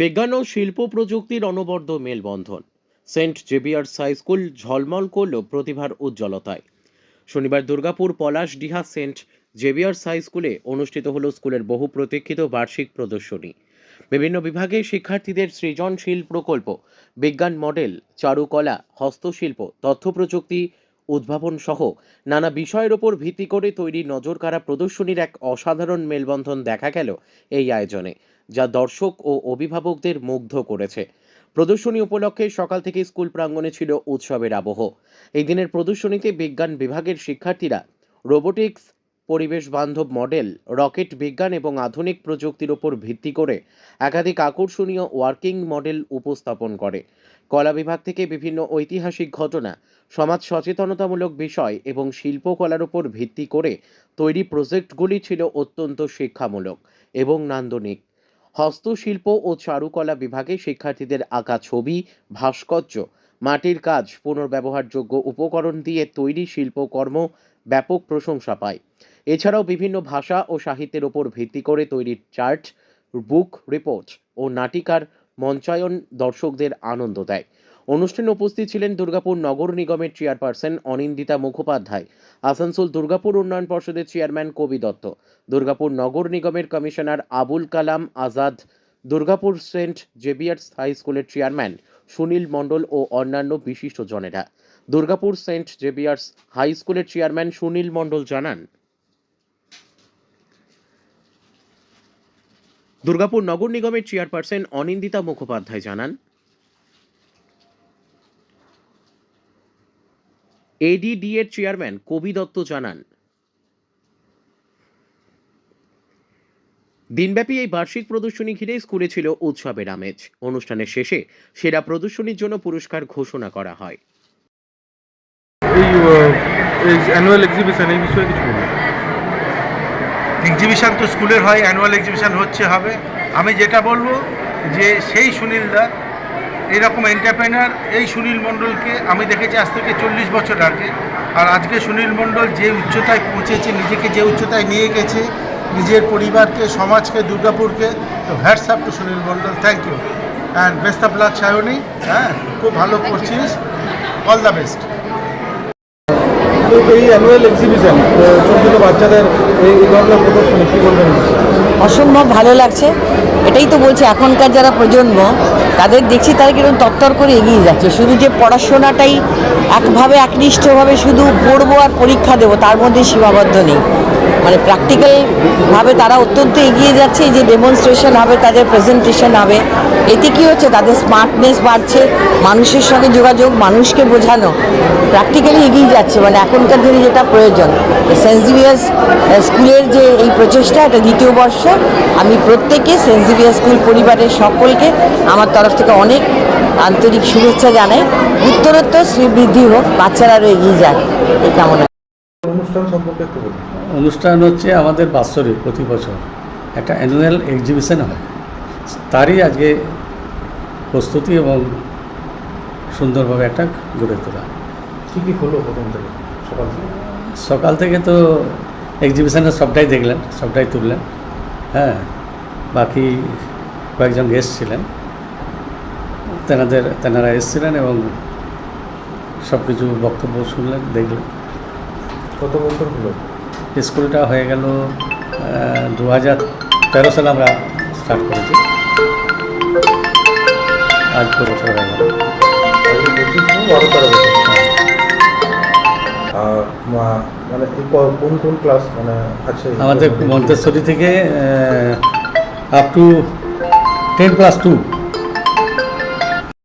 বিজ্ঞান ও শিল্প প্রযুক্তির অনবদ্য মেলবন্ধন। সেন্ট জেভিয়ার্স হাই স্কুল ঝলমল করল প্রতিভার উজ্জ্বলতায়। শনিবার Durgapur Palashdiha Saint Xavier's High স্কুলে অনুষ্ঠিত হলো স্কুলের বহু প্রতীক্ষিত বার্ষিক প্রদর্শনী। বিভিন্ন বিভাগে শিক্ষার্থীদের সৃজনশীল প্রকল্প, বিজ্ঞান মডেল, চারুকলা, হস্তশিল্প, তথ্য প্রযুক্তি উদ্ভাবন সহ নানা বিষয়ের ওপর ভিত্তি করে তৈরি নজরকাড়া প্রদর্শনীর এক অসাধারণ মেলবন্ধন দেখা গেল এই আয়োজনে, যা দর্শক ও অভিভাবকদের মুগ্ধ করেছে। প্রদর্শনী উপলক্ষে সকাল থেকে স্কুল প্রাঙ্গণে ছিল উৎসবের আবহ। এই দিনের প্রদর্শনীতে বিজ্ঞান বিভাগের শিক্ষার্থীরা রোবোটিক্স, পরিবেশ বান্ধব মডেল, রকেট বিজ্ঞান এবং আধুনিক প্রযুক্তির উপর ভিত্তি করে একাধিক আকর্ষণীয় ওয়ার্কিং মডেল উপস্থাপন করে। কলা বিভাগ থেকে বিভিন্ন ঐতিহাসিক ঘটনা, সমাজ সচেতনতামূলক বিষয় এবং শিল্পকলার উপর ভিত্তি করে তৈরি প্রজেক্টগুলি ছিল অত্যন্ত শিক্ষামূলক এবং নান্দনিক। হস্তশিল্প ও চারুকলা বিভাগে শিক্ষার্থীদের আঁকা ছবি, ভাস্কর্য, মাটির কাজ, পুনর্ব্যবহারযোগ্য উপকরণ দিয়ে তৈরি শিল্পকর্ম ব্যাপক প্রশংসা পায়। এছাড়াও বিভিন্ন ভাষা ও সাহিত্যের ওপর ভিত্তি করে তৈরি চার্ট, বুক রিপোর্ট ও নাটিকার মঞ্চায়ন দর্শকদের আনন্দ দেয়। অনুষ্ঠানে উপস্থিত ছিলেন দুর্গাপুর নগর নিগমের চেয়ারপারসন অনিন্দিতা মুখোপাধ্যায়, আসানসোল দুর্গাপুর উন্নয়ন পর্ষদের চেয়ারম্যান কবি দত্ত, দুর্গাপুর নগর নিগমের commissioner Abul Kalam Azad, Durgapur Saint Xavier's High স্কুলের চেয়ারম্যান সুনীল মণ্ডল ও অন্যান্য বিশিষ্টজনেরা। দুর্গাপুর সেন্ট জেভিয়ার্স হাই স্কুলের চেয়ারম্যান সুনীল মণ্ডল জানান দুর্গাপুর নগর নিগমের চেয়ারপারসন অনিন্দিতা মুখোপাধ্যায় জানান এডিডি এর চেয়ারম্যান কবি দত্ত জানান, দিনব্যাপী এই বার্ষিক প্রদর্শনী ঘিরে স্কুলে ছিল উৎসবের আমেজ। অনুষ্ঠানের শেষে সেরা প্রদর্শনীর জন্য পুরস্কার ঘোষণা করা হয়। এই অ্যানুয়াল এক্সিবিশন এই বিষয়ে কিছু এক্সিবিশন তো স্কুলের হয় অ্যানুয়াল এক্সিবিশান হচ্ছে হবে। আমি যেটা বলব যে সেই সুনীলদা এরকম এন্টারপ্রেনার এই সুনীল মণ্ডলকে আমি দেখেছি আজ থেকে চল্লিশ বছর আগে। আর আজকে সুনীল মণ্ডল যে উচ্চতায় পৌঁছেছে নিজেকে যে উচ্চতায় নিয়ে গেছে নিজের পরিবারকে সমাজকে দুর্গাপুরকে তো hats up to Sunil Mondal thank you and best of luck Sayani. হ্যাঁ খুব ভালো করছিস। অল দ্য বেস্ট তো এই অ্যানুয়াল এক্সিবিশন ছোট ছোট বাচ্চাদের অসম্ভব ভালো লাগছে। এটাই তো বলছি, এখনকার যারা প্রজন্ম, তাদের দেখছি তারা কীরকম তত্তর করে এগিয়ে যাচ্ছে। শুধু যে পড়াশোনাটাই একভাবে, একনিষ্ঠভাবে শুধু পড়ব আর পরীক্ষা দেবো, তার মধ্যে সীমাবদ্ধ নেই। মানে প্র্যাকটিক্যালভাবে তারা অত্যন্ত এগিয়ে যাচ্ছে যে ডেমনস্ট্রেশন হবে, তাদের প্রেজেন্টেশন হবে। এতে কি হচ্ছে? তাদের স্মার্টনেস বাড়ছে, মানুষের সঙ্গে যোগাযোগ, মানুষকে বোঝানো। প্র্যাকটিক্যালি এগিয়ে যাচ্ছে মানে এখনকার দিনে যেটা প্রয়োজন। সেন্ট জেভিয়ার্স স্কুলের যে এই প্রচেষ্টা, এটা দ্বিতীয় বর্ষ। আমি প্রত্যেকে সেন্ট জেভিয়ার্স স্কুল পরিবারের সকলকে আমার তরফ থেকে অনেক আন্তরিক শুভেচ্ছা জানাই। উত্তরোত্তর শ্রীবৃদ্ধি হোক বাচ্চারা আরও এগিয়ে যাক। এই কামনা অনুষ্ঠান সম্পর্কে একটু বলুন। অনুষ্ঠান হচ্ছে আমাদের বাৎসরিক প্রতি বছর। একটা অ্যানুয়াল এক্সিবিশন হয়। তারই আজকে প্রস্তুতি এবং সুন্দরভাবে একটা গড়ে তোলা। কী কী হলো প্রথম থেকে? সকাল থেকে? সকাল থেকে তো এক্সিবিশনের সবটাই দেখলেন সবটাই তুললেন। হ্যাঁ বাকি কয়েকজন গেস্ট ছিলেন। তেনাদের তেনারা এসেছিলেন এবং সব কিছু বক্তব্য শুনলেন দেখলেন। কত বছর হলো? স্কুলটা হয়ে গেল দু হাজার তেরো সালে আমরা স্টার্ট করেছি। আজ দু বছর হয়ে গেল। বারো তেরো বছর। মানে কোন কোন ক্লাস মানে আছে? আমাদের মন্তেশ্বরী থেকে up to ten plus two